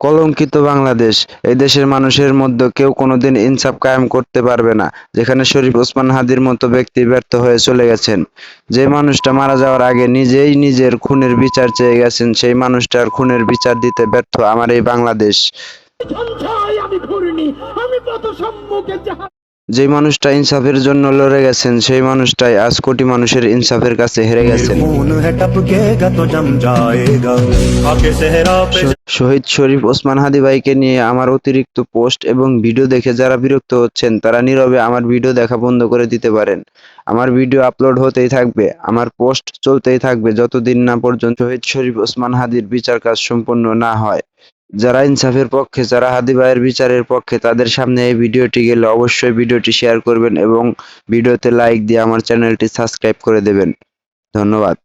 কলঙ্কিত বাংলাদেশ, এই দেশের মানুষের মধ্যে কেউ কোনোদিন ইনসাফ কায়েম করতে পারবে না, যেখানে শরীফ ওসমান হাদির মতো ব্যক্তি ব্যর্থ হয়ে চলে গেছেন। যে মানুষটা মারা যাওয়ার আগে নিজেই নিজের খুনের বিচার চেয়ে গেছেন, সেই মানুষটার খুনের বিচার দিতে ব্যর্থ আমার এই বাংলাদেশ। যেই মানুষটা ইনসাফের জন্য লড়ে গেছেন সেই মানুষটাই আজ কোটি মানুষের ইনসাফের কাছে হেরে গেছেন। শহীদ শরীফ ওসমান হাদি ভাইকে নিয়ে আমার অতিরিক্ত পোস্ট এবং ভিডিও দেখে যারা বিরক্ত হচ্ছেন তারা নীরবে আমার ভিডিও দেখা বন্ধ করে দিতে পারেন। আমার ভিডিও আপলোড হতেই থাকবে আমার পোস্ট চলতেই থাকবে যতদিন না পর্যন্ত শহীদ শরীফ ওসমান হাদির বিচার কাজ সম্পন্ন না হয়। যারা ইনসাফের পক্ষে, যারা হাদি ভাইয়ের বিচারের পক্ষে, তাদের সামনে এই ভিডিওটি গেলে অবশ্যই ভিডিওটি শেয়ার করবেন এবং ভিডিওতে লাইক দিয়ে আমার চ্যানেলটি সাবস্ক্রাইব করে দেবেন। ধন্যবাদ।